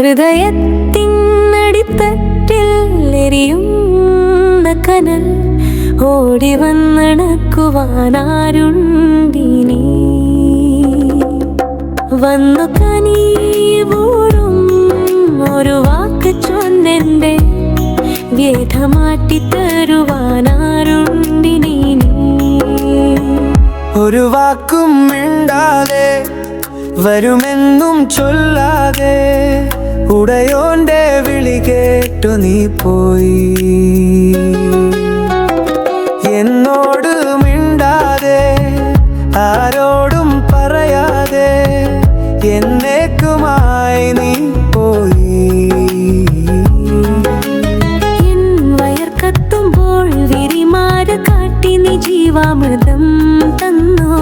ഹൃദയത്തിനടിത്തട്ടിൽ കനൽ ഓടി വന്നണക്കുവാനാരുണ്ടിനി. വന്നു കനീവോടും ഒരു വാക്ക് ചൊന്നെന്റെ വ്യഥ മാറ്റി തരുവാനാരുണ്ടിനി ഒരു വാക്കും മിണ്ടാതെ വരുമെന്നും ചൊല്ലാതെ ഉടയോന്റെ വിളി കേട്ടു നീ പോയി. എന്നോട് മിണ്ടാതെ ആരോടും പറയാതെ എന്നേക്കുമായി നീ പോയി. ജീവാമൃതം തന്നോ?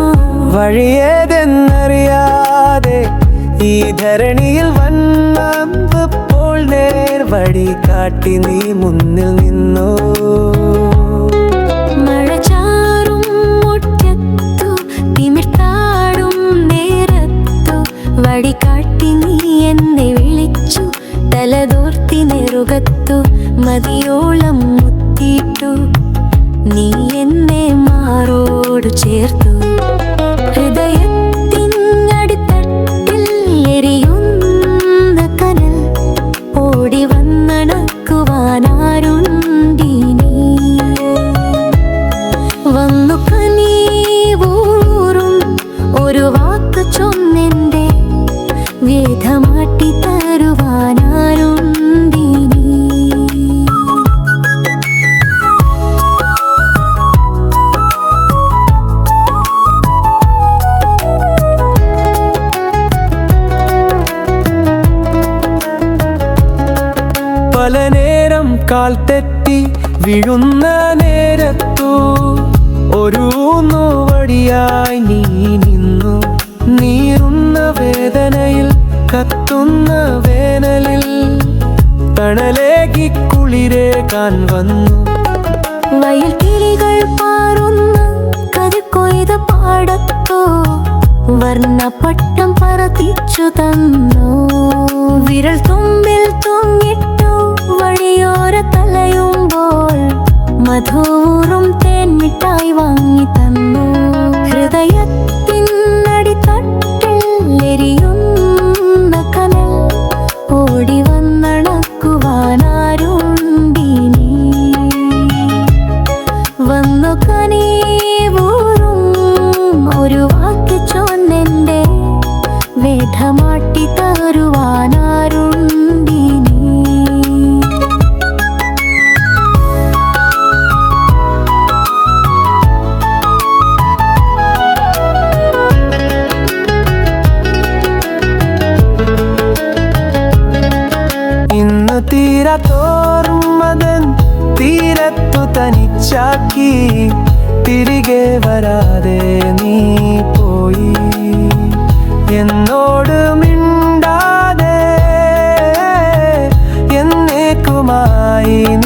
വഴിയേതെന്നറിയാതെ ഈ ധരണിയിൽ വഴി കാട്ടി നീ മുന്നിൽ നിന്നു. നീ എന്നെ മതിയോളം മുത്തിയിട്ടു നീ എന്നെ മാറോട് ചേർത്തു. കാൽ തെറ്റി വീഴുന്ന നേരത്തു ഒരു വടിയായി നീ നിന്നു. നീറുന്ന വേദനയിൽ കത്തുന്ന വേനലിൽ തണലേകി കുളിരേ കാൻ വന്നു. വയൽ കിളികൾ പാറുന്ന കരുക്കൊയ്ത പാടത്തോ വർണപ്പട്ടം പറത്തിച്ചു തന്നു. വിരൽ തുമ്പിൽ മധൂറും തേൻമിഠായി വാങ്ങി തന്നു. ഹൃദയത്തിന്നടി എരിയുന്ന കനൽ ഓടി വന്നണക്കുവാനാരുണ്ടീനി. വന്നു കനീവൂറും ഒരു വാക്ക് തീരത്തോർമ്മതൻ തീരത്തു തനിച്ചാക്കി. തിരികെ വരാതെ നീ പോയി. എന്നോട് മിണ്ടാതെ എന്നേക്കുമായി